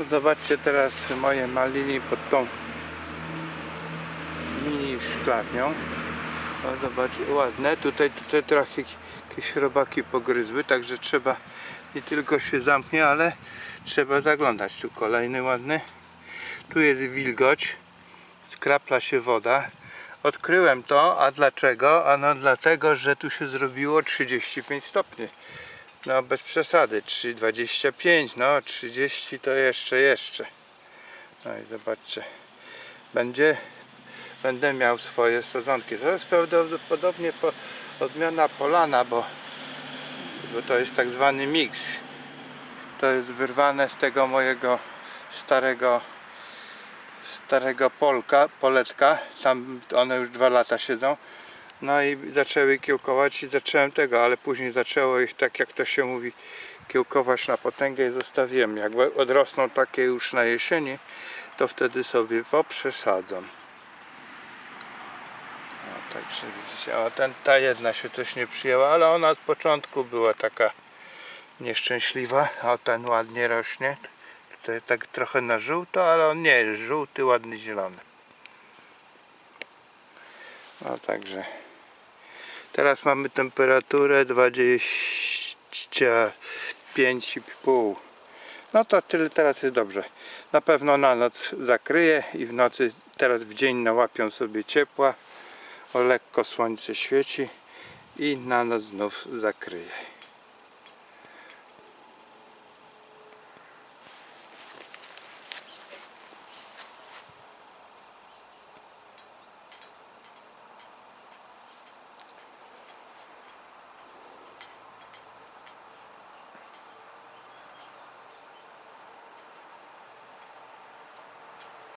Zobaczcie teraz moje maliny pod tą mini szklarnią. O, zobaczcie, ładne. Tutaj, tutaj trochę jakieś robaki pogryzły, także trzeba nie tylko się zamknie, ale trzeba zaglądać. Tu kolejny ładny. Tu jest wilgoć, skrapla się woda. Odkryłem to, a dlaczego? Ano dlatego, że tu się zrobiło 35 stopni. No bez przesady, 3,25, no 30 to jeszcze, jeszcze. No i zobaczcie, będzie, będę miał swoje sadzonki. To jest prawdopodobnie po, odmiana polana, bo, bo to jest tak zwany miks. To jest wyrwane z tego mojego starego starego polka, poletka, tam one już dwa lata siedzą. No i zaczęły kiełkować i zacząłem tego, ale później zaczęło ich tak jak to się mówi kiełkować na potęgę i zostawiłem. Jak odrosną takie już na jesieni, to wtedy sobie poprzesadzam. No, także widzicie, a ten, ta jedna się coś nie przyjęła, ale ona od początku była taka nieszczęśliwa, a ten ładnie rośnie. Tutaj tak trochę na żółto, ale on nie jest żółty, ładny zielony. No także teraz mamy temperaturę 25,5 no to tyle teraz jest dobrze. Na pewno na noc zakryje i w nocy teraz w dzień nałapią sobie ciepła o lekko słońce świeci i na noc znów zakryje